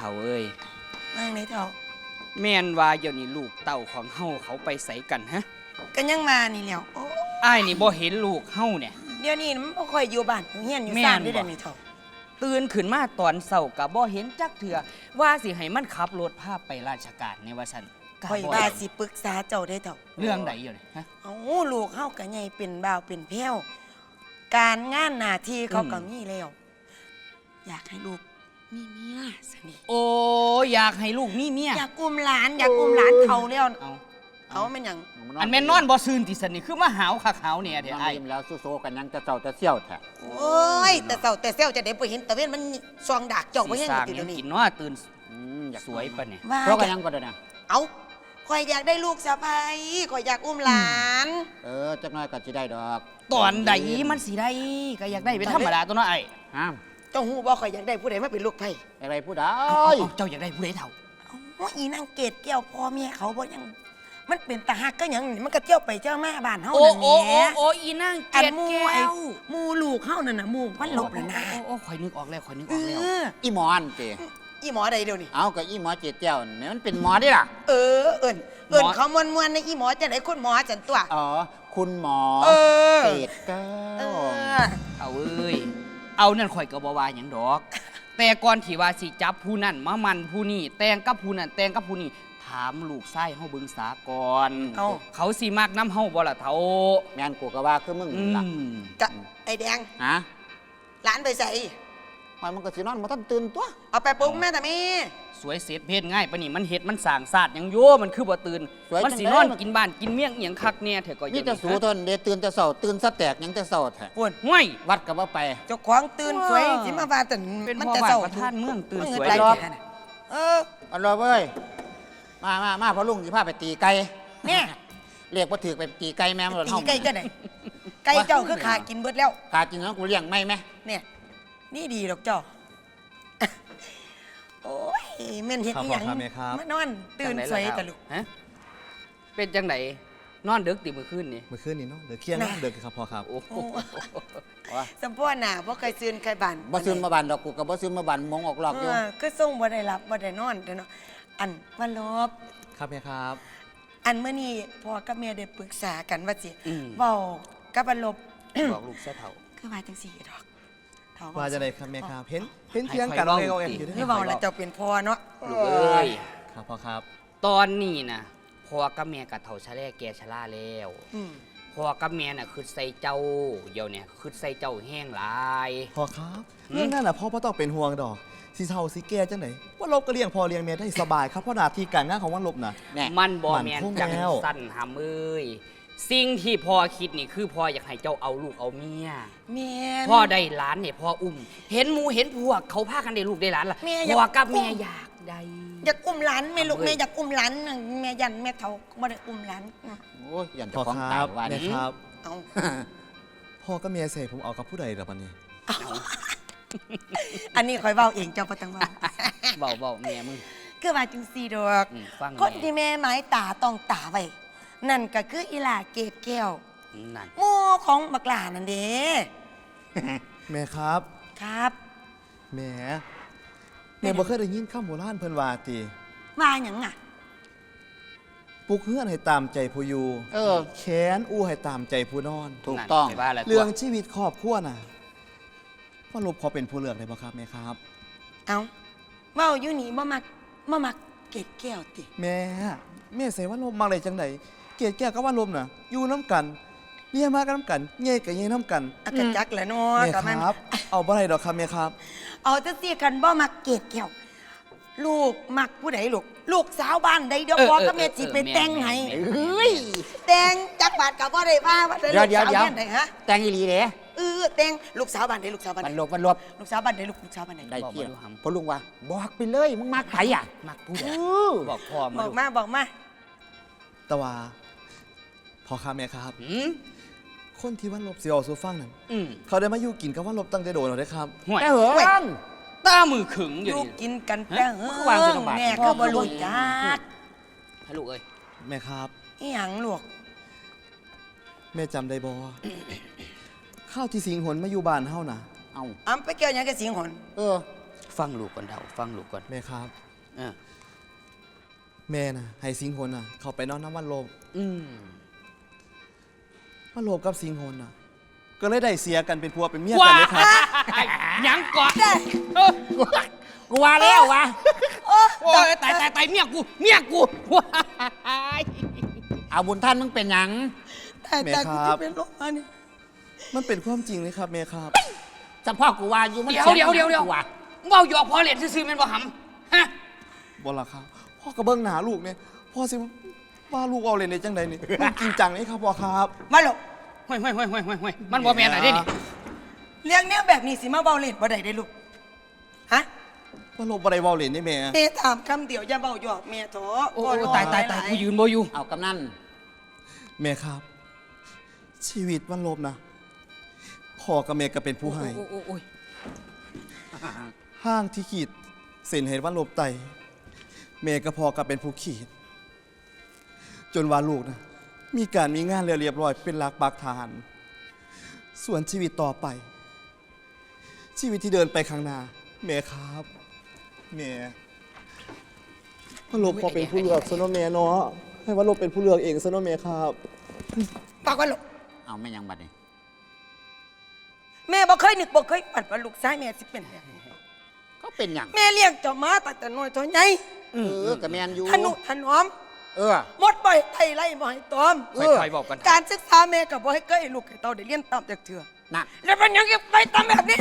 ฒ่าเอ้ยนั่งในเท่าแม่นว่าเดี๋ยวนี้ลูกเต้าของเฮาเขาไปใสกันฮะก็ยังมานี่แหล้วโอ้อ้ายนี่บ่เห็นลูกเฮาเนี่ย เดี๋ยวนี้มันบ่ค่อยอยู่บ้านอยู่เฮียนอยู่แม่นซ่านได้บ่เดี๋ยวนี้เท่าตื่นขึ้นมาตอนเช้าก็บ่เห็นจักเถื่อว่าสิให้มันขับรถพาไปราชการในว่าซั่นก็ค่อยบ่ว่าเห็นสิปรึกษาเจ้าได้เท่าเรื่องใดอยู่นี่ฮะ เอ้าลูกเฮาก็ใหญ่เป็นบ่าวเป็นแพ้วการงานหน้าที่เขาก็อืมมีแล้ว อยากให้ลูก มีเมียสนิทโอ้อยากให้ลูกมีเมียอยากอุ้มหลานอยากอุ้มหลานเขาแล้วเอาเอาแม่นหยังอันแม่นนอนบ่ซื่นติสนี่คือมาหาวคักหาวเนี่ยเด้นอนอ้ายยิ้มแล้วสู้โซกันยังจะเจ้าจะเสี่ยวแท้โอ้ยแต่เจ้าแต่เซลจะได้ไปเห็นตะเวนมันซองดากเจ้าบ่สิเห็นสร้างอยู่หเดี๋ยัยวงนี้ กินเนาะตื่นอืมอยากสวยปะเนี่ยว่า เพราะอกันยากยังก็ได้นะเอาข่อยอยากได้ลูกสะใภ้ข่อยอยากอุ้มหลานเออจักหน้อยก็สิได้ดอกตอนใดมันสิได้ก็อยากได้เป็นธรรมดาตัวเนาะไอ้ห้าม เจ้าหูบ่ข่อยอยากได้ผู้ใดมาเป็นลูกไผ่อะไรผู้ใดเอาเอาเอาเจ้าอยากได้ผู้ใดเท่าเอาอีนางเกดแก้วพ่อเมียเขาบ่ยัง มันเป็นตาหักก็หยังนี่มันก็เที่ยวไปเจ้ามาบ้านเฮาโอ้นั่นแหโอ้ละโอ้โอ้อีนางเกอันดหมูแก้ไอ้วหมูลูกเฮานั่นน่ะหมูมันหลบน่ะนะโอ้โอ้โอ้ข่อยนึกออกแล้วข่อยนึกเอออกแล้ว ออีหมอนเจอีหมอใดเดี๋ยวนี้เอากับอีหมอเจ็ดเจ้าแม่มันเป็นหมอได้ล่ะ เออเอิ้นเอิ้นเขามวนๆในอีหมอจังได๋คุณหมอจันตัว อ๋อ คุณหมอเออ เจ็ดแก้เอวอเอาเอ้ย เอานั่นข่อยก็บ่ว่าหยังดอก แต่ก่อนที่ว่าสิจับผู้นั่นมามันผู้นี่แต่งกับผู้นั่นแต่งกับผู้นี่ถามลูกชายเฮาเบิ่งสาก่อนเอาเขาสิมักน้ำเฮาบ่ล่ะเฒ่าแม่นกูก็ว่าคือมึงอืล่ะมกะไอ้แดง ฮะหลานไปใส่ หอยมันก็สินอนมาทันตื่นตัว เอาไปปรุงแม่แต่แม่สวยเสร็จเพศง่ายปะนี่มันเฮ็ดมันสร้างศาสตร์หยังโยมันคือบ่ตื่นสวยมันจังสิเลยนอนมันกินบ้านกินเมี่ยงอีหยังคักเนี่ยเถอะก็อมียู่แต่สูทนเดตื่นแต่เช้าตื่นซะแตกยังแต่เช้าแท้ป่วนห้วยวัดก็บ่ไป เจ้าของตื่นสวยว้าสิมาว่าแต่เป็นมันพ่อจะบ้านเศร้าประธานเมืองตื่นมันสเงิวยไหลรอบแค่นั้นเออเอันรอเว้ย มามามาพ่อลุงสิพาไปตีไก่เนี่ยเรียกว่าถือไปตีไก่แม่มันหล่นตีห้องไก่จะไหนไก่เจ้าคือขากินเบิดแล้ว ขากินแล้วกูเลี้ยงไม่ไหมเนี่ย นี่ดีดอกเจ้าโอ้ยแม่นเฮ็ดครับอีหยังพ่อครับแม่ครับ มานอน ตื่นจังใดสวยล่ะกับลูกฮะเป็นจังไดนอนดึกติมื้อคืนนี่เมื่อคืนนี้เนาะเดี๋ยวเคลียร์นะน่ะ เดี๋ยวครับพ่อครับ โอ้โหโอ้สัมพ่อหน้าบ่เคยซื้นใครบ้านบ่ซื้อมาบันดอกกูกับบ่ซื้อมาบันมองออกหลอกอยู่เออคือส่งบ่ได้รับบ่ได้นอนเด้อเนาะอันว่าลบ ครับแม่ครับ อันเมื่อนี้พ่อกับแม่ได้ปรึกษากันว่าสิอืม เว้ากับอันลบ บอกลูกซะเฒ่าคือว่าจังสี่ดอกเฒ่ ว่าจะได้ครับแม่ครับ เห็นเห็นให้เทียงกันข่อยเอาเว้าเองสิอยู่ด้วยคือเว้าแล้วเจ้าเป็นพ่อเนาะลูกเอ้ยครับพ่อครับ ตอนนี้นะพ่อกับแม่กับเฒ่าชะแลแก่ชราแล้วอืมพ่อกับแม่น่ะคือใส่เจ้าเดี๋ยวเนี่ยคือใส่เจ้าแห้งหลาย พ่อครับหืมเรื่องนั้นน่ะพ่อพ่ต้องเป็นห่วงดอกสีเทาสีแก่จังไหนว่าลบก็เลี้ยงพ่อเลี้ยงแม่ได้สบายครับเพราะหน้าที่การงานของวันลบน่ะ แน่ มันบ่มันแม่นคงจังแล้ว สั้นหามเอ้ย สิ่งที่พ่อคิดนี่คือพ่ออยากให้เจ้าเอาลูกเอาเมีย แม่น พ่อได้หลานเนี่ยพ่ออุ้ม เห็นหมูเห็นพวกเขาพากันได้ลูกได้หลานล่ะแม่อยาก พ่อกับแม่อยากได้ อยากอุ้มหลานแม่ลูกเอาเว้ย แม่อยากอุ้มหลานแม่ยันแม่เฒ่าบ่ได้อุ้มหลานโอ้ยยันพ่เจะอของคตารัยบว่าแม่นี่ครับ เอาพ่อก็เมียเสพผมเอากับผู้ใดล่ะปันนี้ อันนี้คอยเว้าเองเจ้าบ่ต้องเว้าเบาเบาแม่มึง คือว่าจังซี่ดอก อืมฟังคนที่แม่แม่หมายตาต้องตาไว้ นั่นก็คืออีหลาเกดแก้วนั่นหมู่ของบักหลานั่นเด้แม่ครับ ครับแม่แม่บ่เคยได้ยินคำโบราณเพิ่นว่าติว่าหยังอะ ปลุกเฮือนให้ตามใจผู้อยู่เออ แขนอู้ให้ตามใจผู้นอน ถูกต้อง นั่นไปว่าอะไรเรื่องชีวิตครอบครัวน่ะว่าลบพอเป็นผู้เลือกได้บ่ครับแม่ครับ เอาเว้าอยู่นี่บ่มักบ่มักเกดแก้วติ แม่ แม่ใส่ว่าลมมาเลยจังได เกลียดแก้วก็ว่าลมน่ะอยู่น้ำกันเรียนมากันน้ำกันเย่กับเย่น้ำกันอากะจักแหละเนาะแม่ก็มันครับ เอาบ่ได้ดอกครับแม่ครับ เอาจังซี่คันบ่มักเกดแก้วลูกมักผู้ใดลูก ลูกสาวบ้านใดเดี๋ยวพ่อกับแม่สิไปแต่งให้เฮ้ยแต่งจักบาทก็บ่ได้ว่าว่าแต่เดี๋ลูยวกเดี๋ยวสาวเดี๋ยวบ้านใดฮะแตงอีหลีเด้เออแต่งลูกสาวบ้านใดลูกสาวบ้านมัใดนหลบมันหลบลูกสาวบ้านใดลูกลูกสาวบ้านใดได้บอกเที่ยมาวดูหำพ่อลุงว่า บอกไปเลยมึงมาไผอะมักผู้ใดเออบอกพ่อมาบอกดูมาบอกมา แต่ว่า พอครับแม่ครับ หืม คนที่วันลบสิเอาสู่ฟังนั่นอืม เขาได้มาอยู่กินกับวันลบตั้งแต่โดนแล้วเด้อครับ ห่วยแต่เหรอตามือขึงอยู่ลูกนี่ กินกันฮะแต่เอมันก็วางใส่ลงบาท แม่ก็บ่รู้จักให้ลูกเอ้ยแม่ครับ อีหยังลูกแม่จำได้บ่ ข้าวที่สิงหนมาอยู่บ้านเฮาน่ะเอาอ้ํไปเกี่ยวหยังกับสิงหนเออไฟฟังลูกก่อนเดาฟังลูกก่อนแม่ครับ เออแม่นะให้สิงห์หนน่ะ เขาไปนอนน้ำวันโลมอืม วันโลมกับสิงห์หนน่ะ ก็เลยได้เสียกันเป็นผัวเป็นเมียกันเลยครับหยังเกาะได้เออกูว่าแล้ววะโอ้ยตายตายตายเมียกูเมียกูว้ายเอาบุญท่านมึงเป็นหยัง แต่แม่แต่คกูรับจะเป็นโรคอันนี้มันเป็นความจริงเลยครับแม่ครับจำพ่อกูว่าอยู่มันเดี๋ยวสีเดี๋ยวเดี๋ยวเดี๋ยวกูว่าเว่าหยอกพอเหรียญซื้อๆแมันบ่หำฮะ บอละครับ พ่อกระเบื้องหนาลูกเนี่ย พ่อสิ ว่าลูกเอาเลยในจังใดนี่มันจริงจังนี่ครับพ่อครับ มาหลบห่วยห่วยห่วยห่วยห่วยห่วยมันบ่แม่นอะไรนี่เลี้ยงแนวแบบนี้สิมาเบาเล่นบ่ได้ได้ลูกฮะว่าโลบอะไรเบาเลยนี่แม่เมถามคำเดียวอย่าเบาหยอกเมียโถโอ้ยตายตายตายกูยืนบ่อยู่เอากำนันแม่ครับ ชีวิตวันลบนะพ่อกับแม่ก็เป็นผู้ให้ โอ้ยโอ้ยโอ้ยห้างที่ขีดเส้นเห็นวันลบไตแม่กับพ่อก็เป็นผู้ขีด จนว่าลูกนะมีการมีงานเรียบร้อยเป็นหลักปักฐาน ส่วนชีวิตต่อไป ชีวิตที่เดินไปข้างหน้าแม่ครับแม่วันลบพอเป็นผู้เลือกซะเนาะแม่เนาะให้วันลบเป็นผู้เลือกเองซะเนาะแม่ครับปากว่าหลบเอาไม่ยังบัดนี้แม่บ่เคยนึกบ่เคยฝันว่าลูกชายแม่สิเป็นแบบนี้ก็เป็นหยังแม่เลี้ยงเจ้ามาตั้งแต่น้อยเท่าใหญ่เออกับแมนอยู่ทนุถนอม เออ หมดบ่อยไทยไล่บ่ให้ตอม เออ ค่อยๆบอกกันการศึกษาแม่ก็บ่ให้เคยให้ลูกให้เต้าได้เรียนตามจากเถื่อน่ะแล้วมันยังไปตามแบบนี้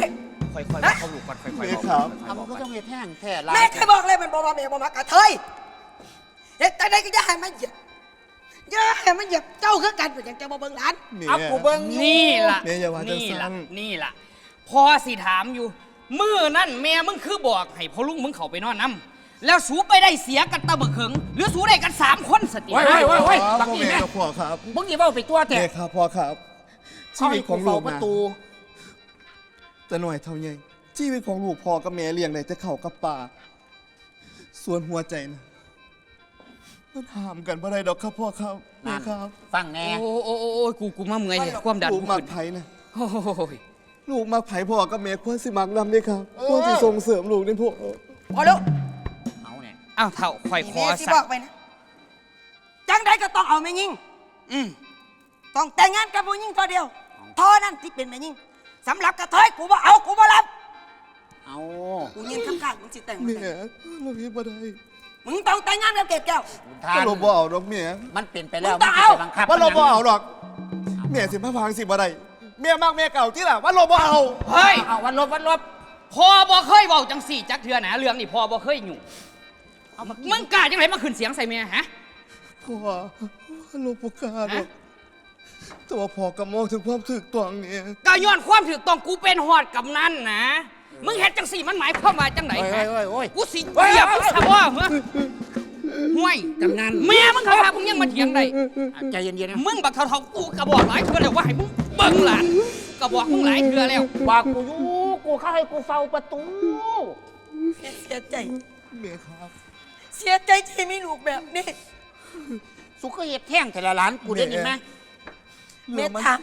ค่อยๆบอกเขาลูกก่อนค่อยๆบอกแม่ครับเอามันก็ต้องเฮ็ดแห้งแท้ลาแม่เคยบอกเลยมันบอกว่าแม่บอกมากระเทยเฮ็ดแต่ใดก็อย่าให้มันเหยียบอย่าให้มันเหยียบเจ้าคือกันเป็นอย่างเจ้าบ่เบิ่งหลานเอากูเบิ่งอยู่ นี่ล่ะแม่อย่าว่าจังนี่ล่ะซั่นนี่ล่ะพอสิถามอยู่ มื้อนั่นแม่มึงคือบอกให้พ่อลุงมึงเข้าไปนอนน้ำ แล้วสูไปได้เสียกันตะเบิกเขิงหรือสูได้กันสามคนสติโอ้ยโอ้ยโอ้ยโอ้ยครับบักพ่อนี่แม่แม่กับพ่อครับมึงอย่าเบ้าไปตัวแท้แม่ครับพ่อครับ ชีเขาวิให้ตขกูองลูเฝ้ากประนะตูจะหน่อยเท่าไงชีวิตของลูกพ่อกับแม่เลี้ยงได้แต่เข่ากับป่าส่วนหัวใจนะมันห้ามกันบ่ได้ดอกครับพ่อครับแม่นั่นครับ ฟังแน่โอ้โอ้โอ้โอ้ยกูกูมาเมื่อยเนี่ยความดันลูกกูมักขึ้นไผ่นะโอ้ยลูกมักไผ่พ่อกับแม่ควรสิมักนำด้วยครับควรสิส่งเสริมลูกนี่พ่อพอแล้วเอาเนี่ย อ้าวเท่าค่อยคอแม่สิสับอกกไปนะจังใดก็ต้องเอาแม่ยิงอืมต้องแต่งงานกับผู้หญิงตัวเดียวเท่านั้นที่เป็นแม่ยิงสำหรับกระเทยกูบ่เอากูบ่รับเอากูยืนข้างๆมึงสิแต่งแม่ลูกเฮ็ดบ่ได้มึงต้องแต่งงานกับเกดแก้ว บุญท่าก็นลูกบ่เอาดอกแม่มันเป็นไปแล้วมึงต้องเอามันสิไปบังคับว่าเราบ่มันยังเอาดอกแม่สิมาพังสิบ่ได้แม่มักแม่เก่าที่ล่ะว่าเราบ่เอาเฮ้ย เอาวันลบวันลบพ่อบ่เคยเว้าจังสี่จักเทื่อนะเรื่องนี่พ่อบ่เคยอยู่ เอามากินมึงกล้าจังไหนมาขึ้นเสียงใส่แม่ฮะ พ่อลูกบ่กล้าดอกแต่ว่าพ่อก็มองถึงความถูกต้องนี่ก็ย้อนความถูกต้องกูเป็นหอดกับนั่นนะ มึงเฮ็ดจังสี่มันหมายความว่าจังไหนโอ้ยฮะโอ้ยโอ้ย กูสิเหยียบมึงซะบ่เหรอห่วยกำนันแม่มึงเขาพามึงยังมาเถียงได้ อะใจเย็นๆนะมึงบักเท่าๆกูกระบอกหลายเทื่อแล้วว่าให้มึงเบิ่งหลานกระบอกมึงหลายเทื่อแล้ว บอกกูอยู่กูเข้าให้กูเฝ้าประตู เสียใจ แม่ครับ เสียใจที่มีลูกแบบนี้สุขเฮ็ดแท่งแต่ละร้านกูได้ยินไหมเมถาม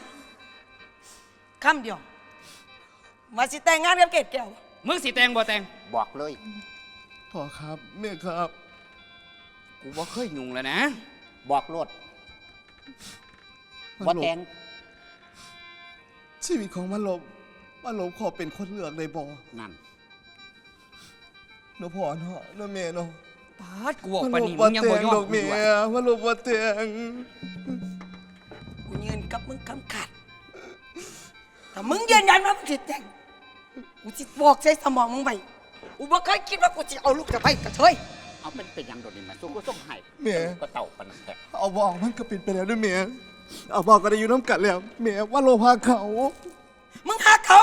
คำเดียว มาสิแต่งงานกับเกดแก้วมึงสิแต่งบ่แต่งบอกเลยพ่อครับแม่ครับ กูบ่เคยยุ่งแล้วนะ บอกรถบ่แต่งชีวิตของมันลบมันลบขอเป็นคนเลือกได้บ่นั่นเนาะพ่อเนาะเนาะแม่เนาะ ปาดกูบอกมันปานลบนี้บ่มึงยังแต่บ่งยอมดอกกูแม่อยู่อะมันลบบ่แต่งกูยืนกับมึงคำขาดแต่มึงยืนยันว่ามึงสิแต่งกูสิบอกใส่สมองมึงไปกูบ่เคยคิดว่ากูจะเอาลูกจะไปกระเทยเอาเป็นเป็นหยังโดดนี่มาสุกูส่งให้แม่ก็เต่าปานนันแท้เอาบอกมันก็เป็นไปแล้วด้วยแม่เอาบอกก็ได้อยู่น้ำกัดแล้วแม่ว่าโลพาเขา มึงหาเขา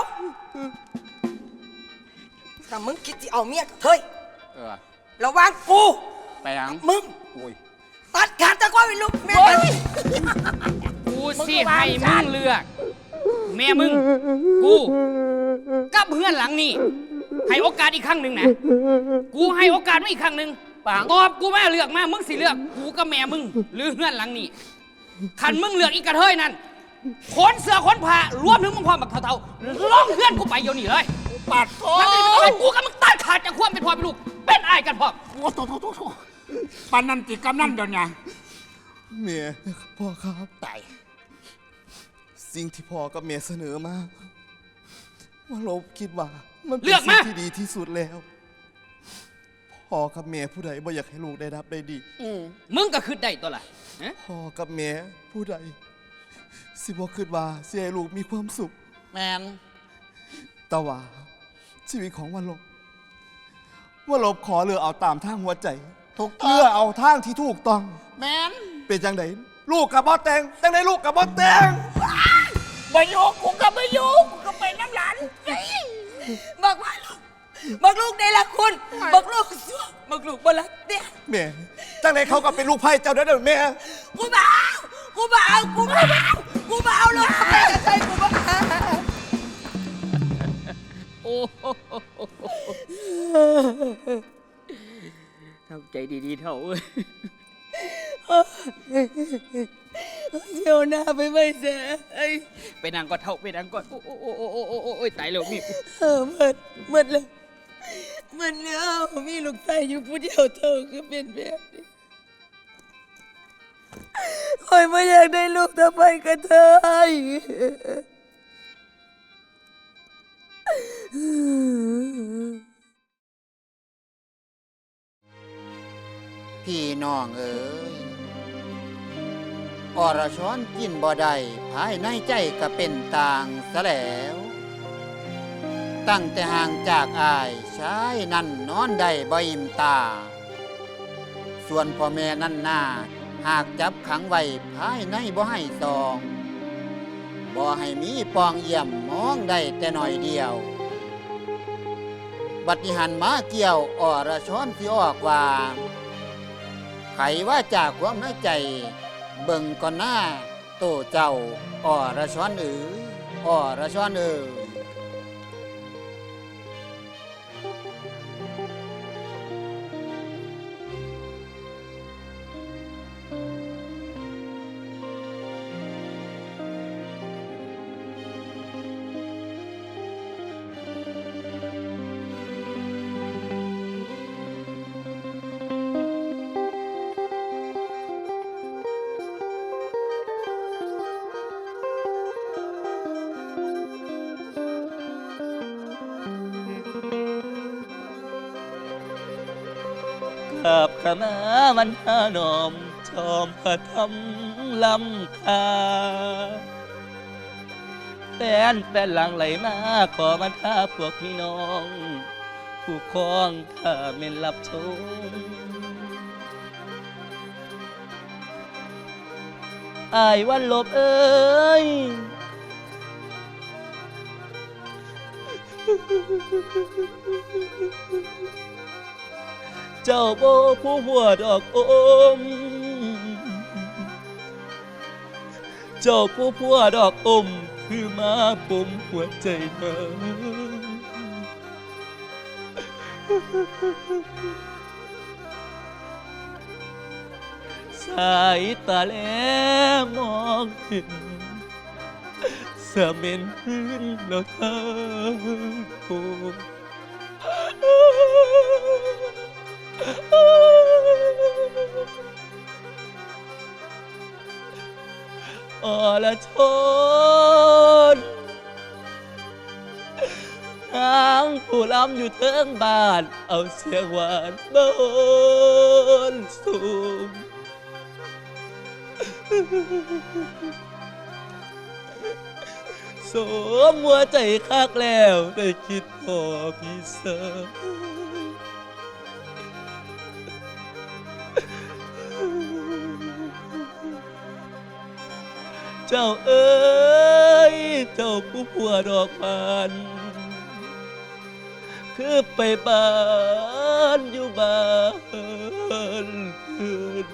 ถ้ามึงคิดจะเอาเมียกระเทยเออ ระวังกูไปหยังมึงโอ้ยตัดขาดจากว่าเป็นลูกแม่กันกูสิให้มึงเลือก แม่มึง กูกับเพื่อนหลังนี่ให้โอกาสอีกครั้งหนึ่งนะกูให้โอกาสมึงอีกครั้งหนึ่งปังตอบกูมาเลือกมามึงสิเลือก กูกับแม่มึง หรือเพื่อนหลังนี่ขันมึงเลือกอีกกระเทยนั่นขนเสือขนผ้ารวมถึงมึงพร้อมบักเท่าๆล่องเพื่อนกูไปเดี๋ยวนี้เลย ปัดโถมันเป็นอะไรกูกับมึงตัดขาดจากความเป็นพ่อเป็นลูก เป็นอ้ายกันพ่อโอ้โถโถโถโถปันนันติกำนันเดี๋ยวนี้เมียพ่อครับตายสิ่งที่พ่อกับเมียเสนอมาว่าลบคิดว่า มันเป็นเลือกสิ่มางที่ดีที่สุดแล้วพ่อกับเมียผู้ใดบ่อยากให้ลูกได้รับได้ดีอืมมึงก็คือได้ตัวละฮะพ่อกับเมียผู้ใดสิบ่คิดว่าสิให้ลูกมีความสุข แมนแต่ว่า ชีวิตของวันลบว่าลบขอเลือกเอาตามทางหัวใจถูกต้เลือองกเอาทางที่ถูกต้อง แมนเป็นจังไดลูกกับบอแตงจังไดลูกกับบอแตงไปโยกกูก็ไม่โยกกูก็ไปน้ำหลานบอกว่าลูกบอกลูกได้ละคุณบอกลูกชั่วบอกลูกบ่รักเด้แม่จังไดเขาก็เป็นลูกไพ่เจ้าเด้อเด้อแม่ กูบ่เอากูบ่เอากูบ่เอากูบ่เอา ดีเท่าเว้ยเที่ยวหน้าไปไม่เสร็จไปนั่งก่อนเท่าไปนั่งก็โอ้โอ้โอ้โอ้โอ้โอ้ตายแล้วมีเออหมดหมดแล้วหมดแล้วมีลูกชายอยู่ผู้เดียวเท่าคือเป็นแบบนี้คอยไม่อยากได้ลูกทำไมกันเธออื พี่น้องเอ๋ยอรชอนกินบ่ได้ภายในใจก็เป็นต่างซะแล้ว ตั้งแต่ห่างจากอายชายนั่นนอนได้บ่อิ่มตา ส่วนพ่อแม่นั่นนาหากจับขังไว้ภายในบ่ให้ซองบ่ให้มีปองเยี่ยมมองได้แต่หน่อยเดียว บัดนี้หันมาเกี่ยวอรชอนสิออกว่า ไขว่าจากความในใจ เบิ่งก่อนหน้าโตเจ้าอ่อระช้อนเอ๋ยอ่อระช้อนเอ๋ย ขับขมามันหานอมชอมพระทำลำคาแฟนแฟนหลังไหลมาขอมาท้าพวกพี่น้อง ผู้ครองข้าเม่นรับชมอายวันลบเอ้ย เจ้าโบผู้หัวดอกอม เจ้าผู้ผัวดอกอม คือมาปมหัวใจเธอสายตาแลมองเห็นเสเม็นพื้นแล้วเธอโอ้อลทนทางผู้ลำอยู่เทิงบ้าน เอาเสียงหวานบนสูงสมหัวใจคักแล้วได้คิดพอพี่เสริ เจ้าเอ้ย เจ้าผู้ผัวดอกบานคือไปบ้านอยู่บ้านเพื่อน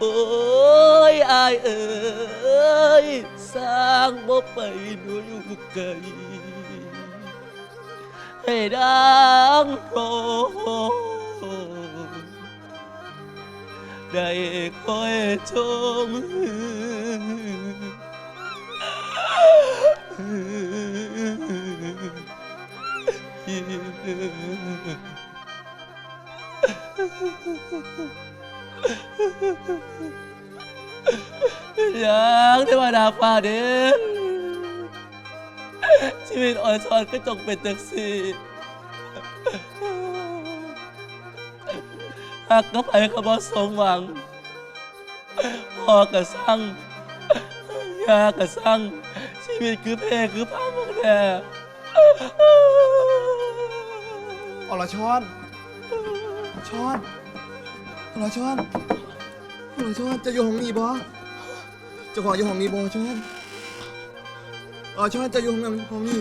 โอ้ยอายเอ้ย สร้างบ่ไปหนูอยู่ไกลให้ดังโร ได้คอยชมอยากเทวดาฟ้าเด่นชีวิตอ่อนช้อนก็จงเป็นจังสี หากก็ไปขบสมหวังพ่อกระสั่งยากระสั่งชีวิตคือเพลงคือพังหมดแน่อรชอนชอนอรชอนอรชอนจะอยู่ห้องนี้บ่เจะขออยู่ห้องนี้บ่ชอนอรชอนจะอยู่ห้องห้องนี้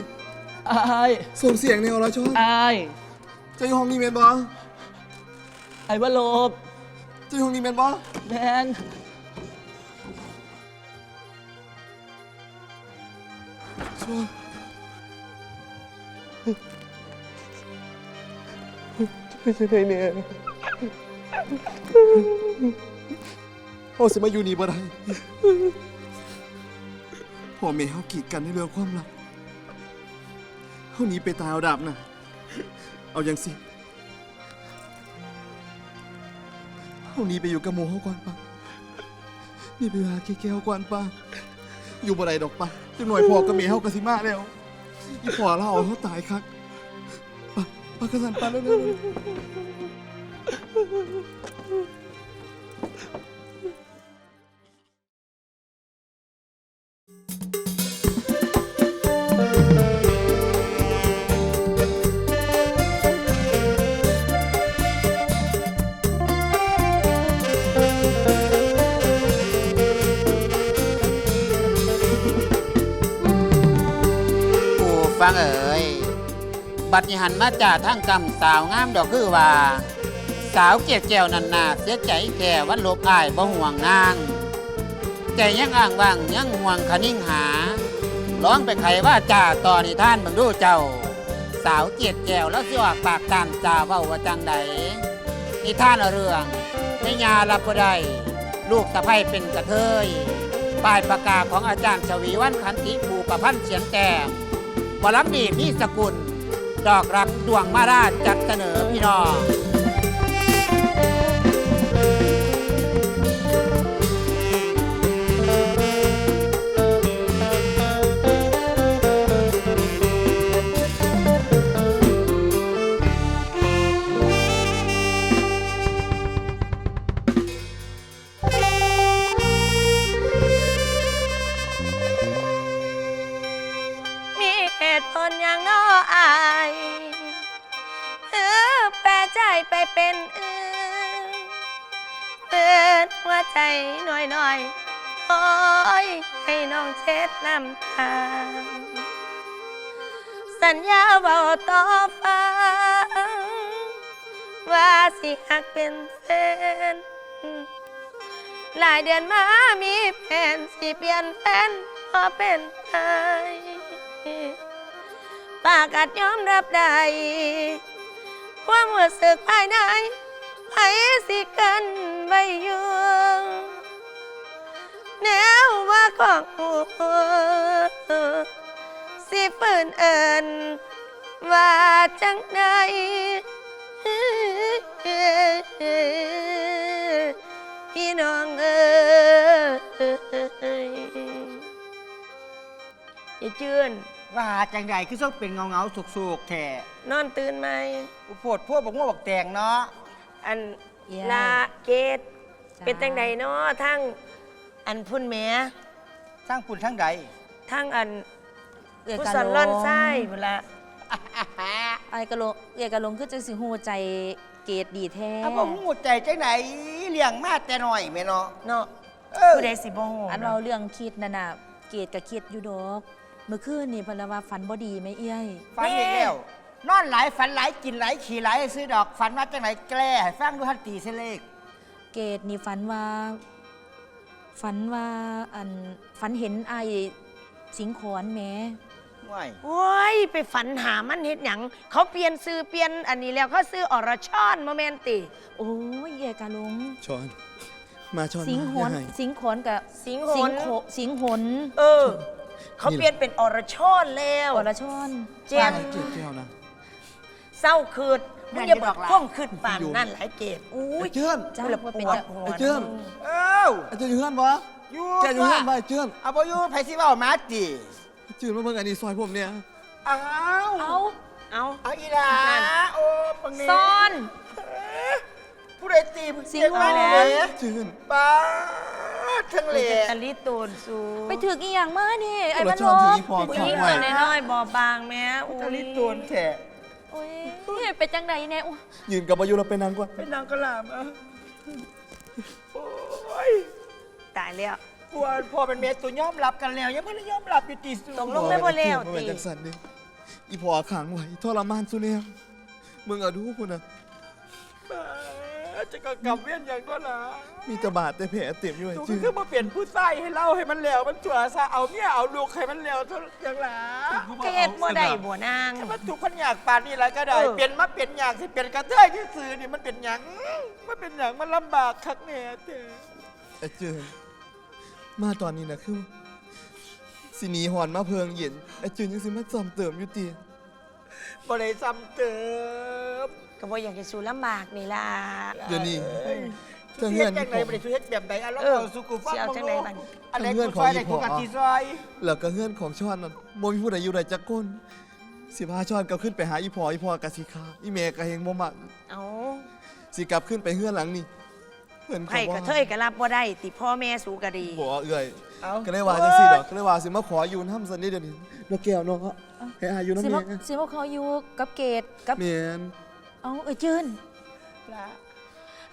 อายส่งเสียงในอรชอนอายจะอยู่ห้องนี้แม่นบ่ ไอ้ว่าโลบจะอยู่ห้องนี้แม่นบ่แมนชอนจะไปไหนเนี่ยเขาสิมาอยู่นี่บ่ได้พ่อแม่เขากีดกันในเรื่องความรักเขาหนีไปตายเอาดาบน่ะเอาอย่างสิ เขานีไปอยู่กับหมูเขากวนปะนี่ไปหาแก้วกวนปะอยู่บ่ได้ดอกปะจังหน่อยพ่อกับแม่เขากะสิมาแล้วอีพ่อเราเอาเขาตายคักปะปะกระสันปะเร็วๆ บัดนี้หันมาจากทางกำสาวงามดอกคือว่า สาวเกียแก้วนันนาเสียใจแค่วันลบอายบ่ห่วงนางใจยังอ่างว่างยังห่วงคนิ่งหาร้องไปไขว่าจ่าต่อนิท่านบังดูเจ้า สาวเกียดแก้วแล้วสิออกปากตามจ่าเว้าว่าจังใดนิท่านเรื่องไม่ยารับบ่ได้ลูกสะใภ้เป็นกระเทยป้ายประกาศของอาจารย์ชวีวันขันติภูประพันธ์เฉียนแต้มบลัมดีมีสกุล ดอกรักดวงมาราชจัดเสนอพี่น้อง ใจน่อยน่อยโอ้ยให้น้องเช็ดน้ำตา สัญญาเบาต่อฟ้าว่าสิหักเป็นแฟนหลายเดือนมามีแผนสิเปลี่ยนแฟนพอเป็นไทยปากอาจยอมรับได้ความรู้สึกภายใน ไผสิกันไว้อยู่แนวว่าของหูสิฝืนเอินว่าจังใดพี่น้องเอ้ยอย่าจืนว่าจังใดคือต้องเป็นเงาเงาๆสุกๆแท้นอนตื่นไหม อุโพดพวกบอกว่าบอกแตงเนาะ อันเย้ลาเกตเป็นจังใดเนาะทั้งอันพุ่นแหม่สร้างปุ่นทั้งใด ทั้งอัน เอื้อยผู้กะสอนหลร่อนงไส้เวลาไอ้กะโหลกเอื้อยกะหลงคือจังสิฮู้ใจเกรดดีแท้เอาบ่หูใจจังไหนเลี้ยงมาแต่น้อยแม่เนาะเนาะเออผู้ใดสิบ่ฮู้อันเราเรื่องคิดนั่นน่ะเกรดก็คิดอยู่ดอก เมื่อคืนนี่เพิ่นละว่าฝันบ่ดีไหมเอ้ยฝันอีกแล้ว นอนหลายฝันหลายกินหลายขี่หลายซื้อดอกฝันว่าจังไหนแกล้ให้ฟังดูฮันตีเสเลข เกรดนี่ฝันว่า ฝันว่าอันฝันเห็นไอ้สิงขอนแหมง่ายโอ้ย ไปฝันหามันเฮ็ดหยัง เขาเปลี่ยนซื้อเปลี่ยนอันนี้แล้วเขาซื้ออรชอนโมเมนติ โอ้ยเอื้อยกะหลงชอน มาชอนสิงหมาอนอย่าให้ สิงขอนกับสิงหน โขสิงหนเออ เขาเปลี่ยนเป็นอรชรแล้วอรชรเจียนไอ้เกดแก้วนะ เศร้าคืดมึงอย่าบอกข้องคืดปานนั่นหลายเกตอุ้ไอ้ยเจิ้นจ้ากูละว่าปเป็นวดจะหัวไอ้เจิ้นเอ้าไอ้เจิ้นอยู่เฮือนบ่อยู่แกอยู่เฮือนบ่ไอ้เจิ้นเอาบ่อยู่ไผสิเว้ามาติไอ้เจิ้นมาเบิ่งอันนี้ซอยผมเนี่ยอ้าวเอาเอาเอาอีหลาโอ้ปังนี้ซ่อนผู้ใดตีผู้สิงเจ็บห์มาแหลแล้มวเจิ้นป้าดทั้งเหลเป็นตะลิโตนสูไปถึกอีหยังมานี่ไอ้อรบ้านชลรถึงบอีพอผู้หขังญิงไว้ตัวน้อยๆบอบบางแม่อุ้ยทะลิตัวแท้โอ้ ยเป็นจังใดแน่โอ้ยยืนกับอายุเราเป็นนางกว่าเป็นนางกะลามอะโอ้ยตายแล้วกลัวพ่อเป็นเมียตัวยอมรับกันแล้ว ยังไม่ได้ยอมรับอยู่ติสูตกลงไม่บ่แล้วบ่เป็นติจังสันนี่อีพอขังไว้ทรมานสุดแล้วมึงเอาดูพุ่นน่ะป้าด จะก็กลับเวียนอย่างก็ล่ะมีแตะบาดแต่แผลเต็มอยู่ไอ้ตูก็เจิ้นคือมาเปลี่ยนผู้ใส่ให้เล่าให้มันแล้วมันจั่วซะเอาเมียเอาลูกให้มันแล้วเท่าอย่างหลาก็เฮ็ดบ่ได้บ่นาง ถ้ามันถูกคนอยากปานนี่แล้วก็ได้เออ เปลี่ยนมาเปลี่ยนอยากสิเปลี่ยนกระเทยที่สื่อนี่มันเป็นหยังมันเป็นหยังมันลำบากคักแน่เธอไอ้เจิ้นมาตอนนี้นะคือสิหนีหอนมาเพิงเย็นไอ้เจิ้นยังสิมาจอมเติมอยู่ตีบ่ได้ซ้ำเติม ก็บ่อยากจะสู้ลำบากนี่ล่ะเดี๋ยวนี้ เอ้ยเจ้าเฮ็เงื่อดนจัที่งผไดมบ่ได้ช่วยเฮ็ดแบบใดอะเราเออเอาสุกุฟังสิเอาจังใดบัดอันไหนเงื่กูอนซอยของไหนอีกูพ่อกัที่ซอย แล้วก็เงื่อนของช้อนนั่นโมมีผู้ใดอยู่ใดจักคนสิพาช้อนก็ขึ้นไปหาอีพออีพอกะสิคาอีเมก็เฮงบ่มักเอาสิกลับขึ้นไปเฮือนหลังนี่เพิ่นไผก็กระว่าเทยก็รับบ่ได้ ติพ่อแม่สู้ก็ดี บ่เอื้อยเอา ก็เลยว่าจังซี่ดอกก็เลยว่าสิมาขออยู่นำซั่นนี่เดี๋ยวนี้นกแก้วเนาะให้อาอยู่นำสิแม่มาสิมาเขาอยู่กับเกดกับแม่น เอาเอ้ยจืน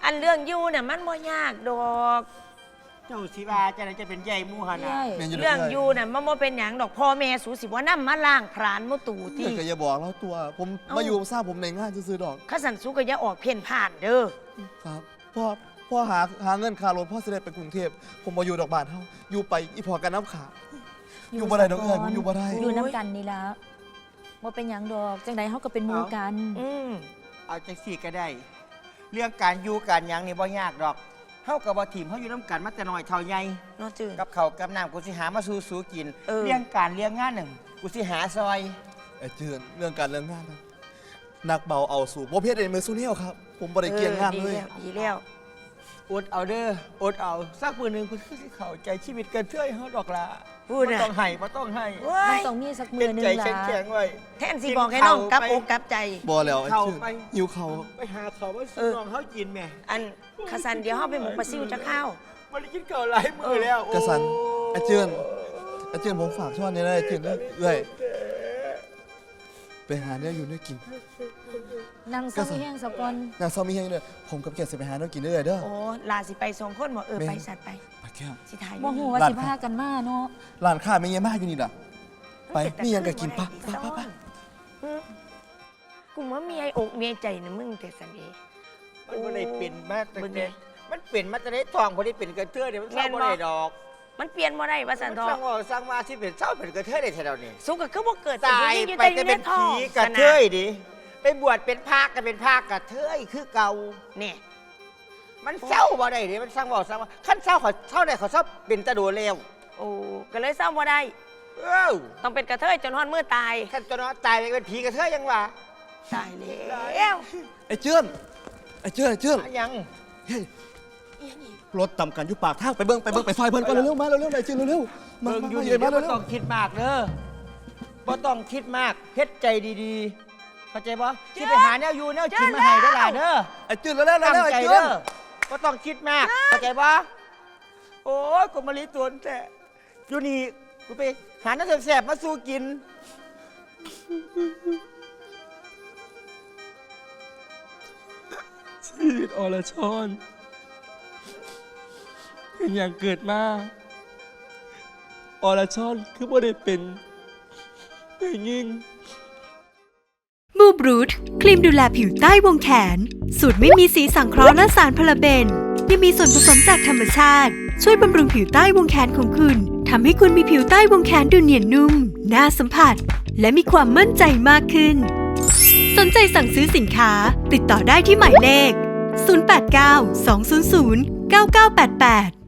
อันเรื่องอยู่น่ะมันบ่ยากดอกเจ้าสิว่าจะได้จะเป็นใหญ่หมู่หั่นน่ะใช่แม่นอยู่เรื่องอยู่น่ะมันบ่เป็นหยังดอกพ่อแม่สู้สิบ่นำมาล้างพรานมุตูเอื้ที่อยก็อย่าบอกเราตัว ผมเอ้าม มาอยู่ทราบผมในงานซื่อๆดอกข้าสันสู้ก็อย่าออกเพ่นผ่านเด้อครับพ่อพ่อหาหาเงินค่ารถพ่อสิได้ไปกรุงเทพผมบ่อยู่ดอกบ้านเฮาอยู่ไปอีพอกันน้ำขา อยู่บ่ได้ดอกเอื้อยผมอยู่บ่ได้ อยู่น้ำกันนี่ละว่าเป็นหยังดอกจังใดเขาก็เป็นหมูกัน อืม เอาจังซี่ก็ได้ เรื่องการอยู่การหยังนี่บ่ยากดอกเฮากับบ่ทีมเฮาอยู่นํกันมาแต่น้อยเท่าใหญ่ เนาะจืนกับเขาวกับน้ำกูสิหามาสู่สู่กิน เออ เรื่องการเลี้ยงงานหนึ่งกูสิหาซอย ไอ้เจือนเรื่องการเรื่องงานนะนักเบาเอาสู่บ่เพชรเอ็นมือสู้เนียวครับ ผมบ่ได้เกี่ยงงานออเลยดีแล้วดีแล้วอดเอาเด้ออดเอาสักมือหนึ่งกูคือสิเข้าใจชีวิตกันเทื่อยเฮาดอกละ พูดบ่น่ะต้องให้บ่ต้องให้เว้มันยต้องมีสักมืเป็อนหนึงใจละแข็งๆไว้ แทนสิบอกให้น้องกลับอกกลับใจบ่แล้วไอ้เข้าเจือนไป หิวเขาวไปหาเขาวมาเอสู่อน้องเฮากินแหม่ อันข้าสันเดี๋ยวเฮาไปหมกปลาซิวจะเข้าวบ่ได้กินข้าวหลายมื้อแล้วโอ้กระสันไอ้เจือนไอ้เจือนผมฝากช่อนนี้ได้ไอ้เจือนเด้อเอ้ยไปหาเนื้ออยู่เนื้อกินนางก็เศร้าสั่นแห้งสะกอนนางซ้อมมีแห้งเลยผมกับเกียรติสิไปหาเนื้อกินเด้อเด้อ โอ้ลาสิไปสองคนบ่เออแม่ ไปสัตว์ไปไป แก้วสิถ่ายบ่ฮู้ว่าร้านสิพากันมาเนาะร้านค้าไม่เงี้ยมากอยู่นี่ล่ะ ไปมีหยังก็กินปะปะปะปะอืมกูว่ามีไอ้อกมีไอ้ใจนะมึงแต่สันเองมันบ่ได้เป็นมาตั้งเบิ่งแต่ดิมันเป็นมาแต่ได้ทองบ่ได้เป็นกระเทื่อยเดี๋ยวมันสร้างบ่ได้ดอกมันเปลี่ยนบ่ได้ว่าสันทอสร้างว่าสร้างมาสิเป็นเจ้าเป็นกระเทื่อยได้แท้เดียวนี้สุกก็คือบ่เกิดตายผู้หญิงอยู่ไปแต่อแต่ยู่เป็นในท้อผีงกระเทยดิไปบวชเป็นพระก็เป็นพระกระเทยคือเก่าเนี่ย มันเศร้าบ่ได้ดิมันสร้างบอกสร้างว่าขั้นเศร้าเขาเศร้าได้เขาชอบเป็นตะโดเลวโอ้ก็เลยเศร้าบ่ได้ เอ้าต้องเป็นกระเทยจนฮอดมือตาย ขั้นตัวน้อยตายไปเป็นผีกระเทยยังวะตายแล้วไอ้เจือนไอ้เจือนไอ้เจือนยังเฮ้ยรถต่ำกันอยู่ปากทางไปเบิ่งไปเบิ่งไปซอยเพิ่นก่อนเร็วๆมาเร็วๆไอ้เจือนเร็วๆมาเบิ่งมาอยู่มาดีเย็นมาบ่เร็วต้องคิดมากเด้อบ่ต้องคิดมากเฮ็ดใจดีๆเข้าใจบ่ที่ไปหาแนวอยู่แนวกินมาให้ได้หลายเด้อๆไอ้เจือนเร็วๆเร็ตั้วงๆไอ้ใจเจือเด้น อบ่ต้องคิดมากเข้าใจบ่โอ้ยกูมาลีตัวนั่นแต่อยู่นี่กูไปหาน้ำแสบๆมาสู้กิน ชีวิตอรชรเป็นอย่างเกิดมาอรชรคือบ่ได้เป็นเป็นยิ่ง มูบรูทครีมดูแลผิวใต้วงแขน สูตรไม่มีสีสังเคราะห์และสารพาราเบนยังมีส่วนผสมจากธรรมชาติ ช่วยบำรุงผิวใต้วงแขนของคุณทำให้คุณมีผิวใต้วงแขนดูเนียนนุ่ม น่าสัมผัส และมีความมั่นใจมากขึ้น สนใจสั่งซื้อสินค้า ติดต่อได้ที่หมายเลข 089 200 9988